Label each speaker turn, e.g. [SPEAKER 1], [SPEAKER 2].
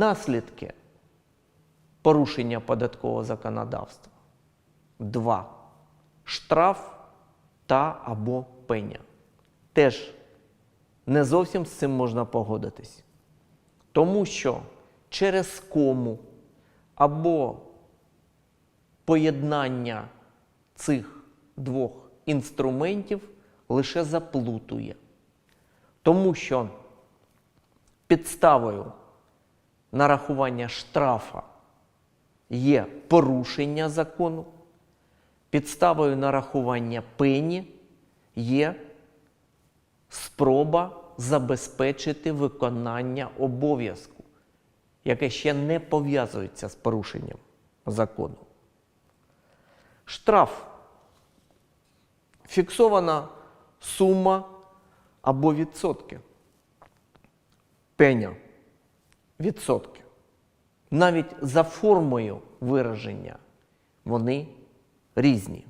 [SPEAKER 1] Наслідки порушення податкового законодавства. Два. Штраф та або пеня. Теж не зовсім з цим можна погодитись. Тому що через кому або поєднання цих двох інструментів лише заплутує. Тому що підставою нарахування штрафа є порушення закону, підставою нарахування пені є спроба забезпечити виконання обов'язку, яке ще не пов'язується з порушенням закону. Штраф фіксована сума або відсотки. Пеня відсотки. Навіть за формою вираження вони різні.